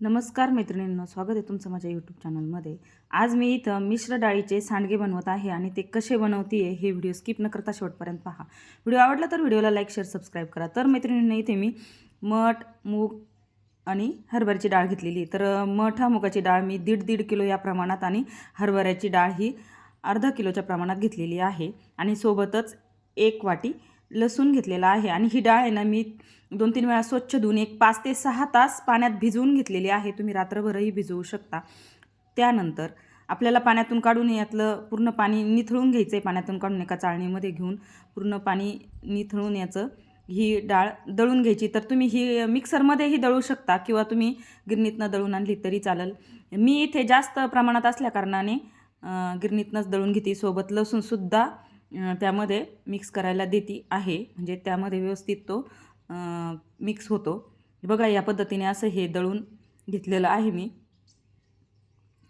नमस्कार मैत्रिणींनो स्वागत आहे तुमचं माझ्या यूट्यूब चॅनलमध्ये आज मी इथं मिश्र डाळीचे सांडगे बनवत आहे आणि ते कसे बनवते हे व्हिडिओ स्किप न करता शेवटपर्यंत पहा. व्हिडिओ आवडला तर व्हिडिओला लाईक शेअर सबस्क्राईब करा. तर मैत्रिणींनो इथे मी मठ मूग आणि हरभऱ्याची डाळ घेतलेली तर मठ हा मुगाची डाळ मी दीड दीड किलो या प्रमाणात आणि हरभऱ्याची डाळ ही अर्धा किलोच्या प्रमाणात घेतलेली आहे. आणि सोबतच एक वाटी लसूण घेतलेला आहे. आणि ही डाळ आहे ना मी दोन तीन वेळा स्वच्छ धुवून एक पाच ते सहा तास पाण्यात भिजवून घेतलेली आहे. तुम्ही रात्रभरही भिजवू शकता. त्यानंतर आपल्याला पाण्यातून काढून यातलं पूर्ण पाणी निथळून घ्यायचं आहे पाण्यातून काढून एका चाळणीमध्ये घेऊन. पूर्ण पाणी निथळून याचं ही डाळ दळून घ्यायची. तर तुम्ही ही मिक्सरमध्येही दळू शकता किंवा तुम्ही गिरणीतनं दळून आणली तरी चालेल. मी इथे जास्त प्रमाणात असल्याकारणाने गिरणीतनंच दळून घेते. सोबत लसूणसुद्धा त्यामध्ये मिक्स करायला देती आहे. म्हणजे त्यामध्ये व्यवस्थित तो मिक्स होतो. बघा या पद्धतीने असं हे दळून घेतलेलं आहे मी.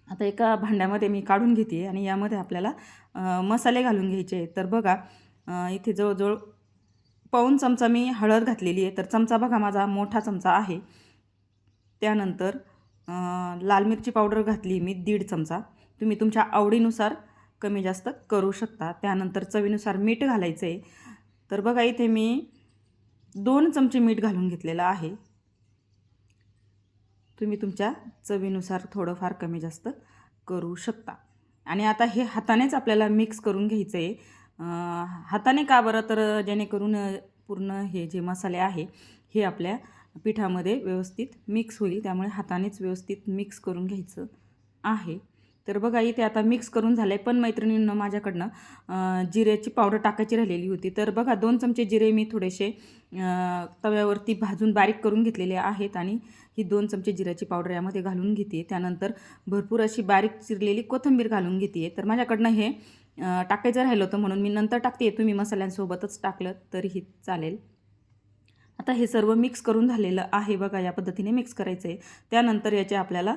आता एका भांड्यामध्ये मी काढून घेते आणि यामध्ये आपल्याला मसाले घालून घ्यायचे तर बघा इथे जवळजवळ पाऊन चमचा मी हळद घातलेली आहे. तर चमचा बघा माझा मोठा चमचा आहे. त्यानंतर लाल मिरची पावडर घातली मी दीड चमचा. तुम्ही तुमच्या आवडीनुसार कमी जास्त करू शकता. त्यानंतर चवीनुसार मीठ घालायचं आहे तर बघा इथे मी दोन चमचे मीठ घालून घेतलेलं आहे. तुम्ही तुमच्या चवीनुसार थोडंफार कमी जास्त करू शकता. आणि आता हे हातानेच आपल्याला मिक्स करून घ्यायचं आहे हाताने का बरं? तर जेणेकरून पूर्ण हे जे मसाले आहे हे आपल्या पिठामध्ये व्यवस्थित मिक्स होईल. त्यामुळे हातानेच व्यवस्थित मिक्स करून घ्यायचं आहे. तर बघा इथे आता मिक्स करून झालं आहे पण मैत्रिणींनं माझ्याकडनं जिऱ्याची पावडर टाकायची राहिलेली होती. तर बघा दोन चमचे जिरे मी थोडेसे तव्यावरती भाजून बारीक करून घेतलेले आहेत आणि ही दोन चमचे जिऱ्याची पावडर यामध्ये घालून घेते त्यानंतर भरपूर अशी बारीक चिरलेली कोथिंबीर घालून घेते तर माझ्याकडनं हे टाकायचं राहिलं होतं म्हणून मी नंतर टाकते तुम्ही मसाल्यांसोबतच टाकलं तरीही चालेल. आता हे सर्व मिक्स करून झालेलं आहे बघा या पद्धतीने मिक्स करायचं आहे त्यानंतर याचे आपल्याला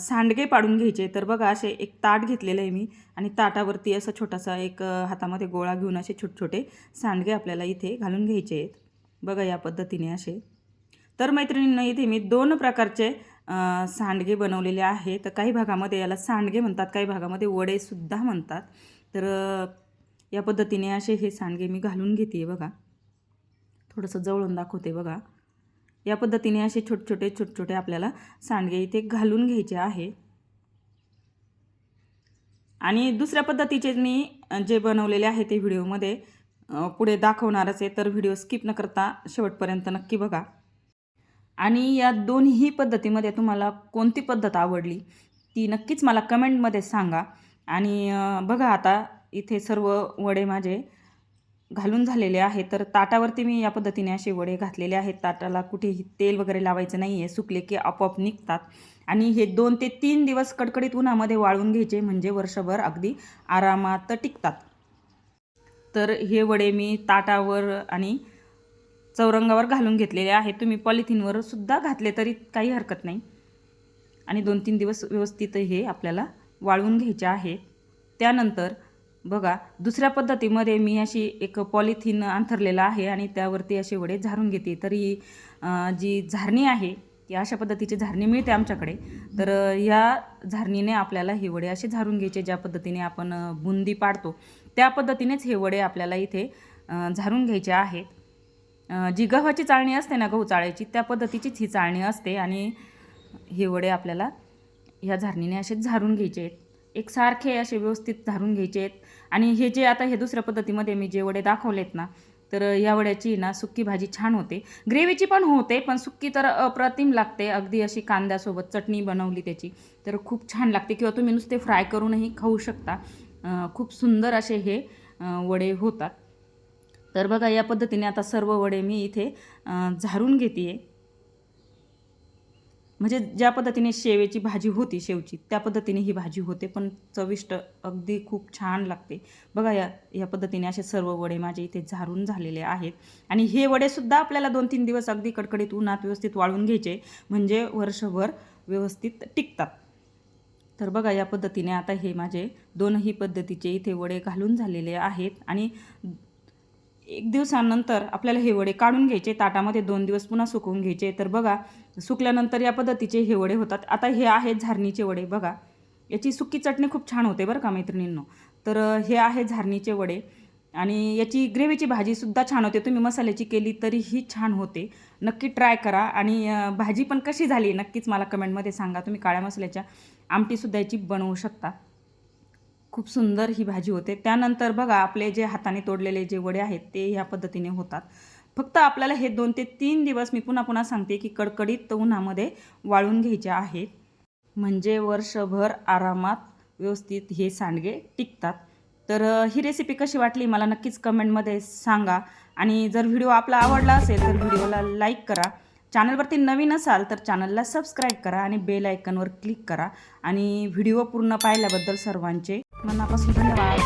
सांडगे पाडून घ्यायचे. तर बघा असे एक ताट घेतलेलं आहे मी आणि ताटावरती असा छोटासा एक हातामध्ये गोळा घेऊन असे छोटे छोटे सांडगे आपल्याला इथे घालून घ्यायचे आहेत. बघा या पद्धतीने असे. तर मैत्रिणींना इथे मी दोन प्रकारचे सांडगे बनवलेले आहे. तर काही भागामध्ये याला सांडगे म्हणतात काही भागामध्ये वडेसुद्धा म्हणतात. तर या पद्धतीने असे हे सांडगे मी घालून घेते बघा. थोडंसं जवळून दाखवते बघा. या पद्धतीने असे छोटे छोटे छोटे छोटे आपल्याला सांडगे इथे घालून घ्यायचे आहे. आणि दुसऱ्या पद्धतीचे मी जे बनवलेले आहे ते व्हिडिओमध्ये पुढे दाखवणारच आहे तर व्हिडिओ स्किप न करता शेवटपर्यंत नक्की बघा. आणि या दोन्ही पद्धतीमध्ये तुम्हाला कोणती पद्धत आवडली ती नक्कीच मला कमेंटमध्ये सांगा. आणि बघा आता इथे सर्व वडे माझे घालून झालेले आहे. तर ताटावरती मी या पद्धतीने असे वडे घातलेले आहेत. ताटाला कुठेही तेल वगैरे लावायचं नाही आहे सुकले की आपोआप निघतात. आणि हे दोन ते तीन दिवस कडकडीत उन्हामध्ये वाळून घ्यायचे म्हणजे वर्षभर अगदी आरामात टिकतात. तर हे वडे मी ताटावर आणि चौरंगावर घालून घेतलेले आहेत. तुम्ही पॉलिथिनवर सुद्धा घातले तरी काही हरकत नाही. आणि दोन तीन दिवस व्यवस्थित हे आपल्याला वाळवून घ्यायचे आहे. त्यानंतर बघा दुसऱ्या पद्धतीमध्ये मी अशी एक पॉलिथिन अंथरलेलं आहे आणि त्यावरती असे वडे झारून घेते. तरी जी झारणी आहे ती अशा पद्धतीची झारणी मिळते आमच्याकडे. तर या झारणीने आपल्याला हे वडे असे झारून घ्यायचे ज्या पद्धतीने आपण बुंदी पाडतो. त्या पद्धतीनेच हे वडे आपल्याला इथे झारून घ्यायचे आहेत. जी गव्हाची चाळणी असते ना गहू चाळायची त्या पद्धतीचीच ही चाळणी असते आणि हे वडे आपल्याला ह्या झारणीने असे झारून घ्यायचे आहेत. एक सारखे असे व्यवस्थित झारून घ्यायचे आहेत. आणि हे जे आता हे दुसऱ्या पद्धतीमध्ये मी जे वडे दाखवलेत ना तर या वड्याची ना सुक्की भाजी छान होते. ग्रेव्हीची पण होते पण सुक्की तर अप्रतिम लागते. अगदी अशी कांद्यासोबत चटणी बनवली त्याची तर खूप छान लागते. किंवा तुम्ही नुसते फ्राय करूनही खाऊ शकता. खूप सुंदर असे हे वडे होतात. तर बघा या पद्धतीने आता सर्व वडे मी इथे झारून घेते आहे म्हणजे ज्या पद्धतीने शेवेची भाजी होती शेवची त्या पद्धतीने ही भाजी होते पण चविष्ट अगदी खूप छान लागते. बघा या या पद्धतीने असे सर्व वडे माझे इथे झारून झालेले आहेत. आणि हे वडेसुद्धा आपल्याला दोन तीन दिवस अगदी कडकडीत उन्हात व्यवस्थित वाळून घ्यायचे म्हणजे वर्षभर व्यवस्थित टिकतात. तर बघा या पद्धतीने आता हे माझे दोनही पद्धतीचे इथे वडे घालून झालेले आहेत. आणि एक दिवसानंतर आपल्याला हे वडे काढून घ्यायचे ताटामध्ये दोन दिवस पुन्हा सुकवून घ्यायचे. तर बघा सुकल्यानंतर या पद्धतीचे हे वडे होतात. आता हे आहेत झारणीचे वडे बघा. याची सुकी चटणी खूप छान होते बरं का मैत्रिणींनो. तर हे आहे झारणीचे वडे. आणि याची ग्रेव्हीची भाजीसुद्धा छान होते. तुम्ही मसाल्याची केली तरीही छान होते. नक्की ट्राय करा. आणि भाजी पण कशी झाली नक्कीच मला कमेंटमध्ये सांगा. तुम्ही काळ्या मसाल्याच्या आमटीसुद्धा याची बनवू शकता. खूप सुंदर ही भाजी होते. त्यानंतर बघा आपले जे हाताने तोडलेले जे वडे आहेत ते ह्या पद्धतीने होतात. फक्त आपल्याला हे दोन ते तीन दिवस मी पुन्हा पुन्हा सांगते की कडकडीत उन्हामध्ये वाळून घ्यायचे आहेत. म्हणजे वर्षभर आरामात व्यवस्थित हे सांडगे टिकतात. तर ही रेसिपी कशी वाटली मला नक्कीच कमेंटमध्ये सांगा. आणि जर व्हिडिओ आपला आवडला असेल तर व्हिडिओला लाईक करा. चॅनलवरती नवीन असाल तर चॅनलला सबस्क्राईब करा आणि बेल आयकनवर क्लिक करा. आणि व्हिडिओ पूर्ण पाहिल्याबद्दल सर्वांचे Вона посудинила.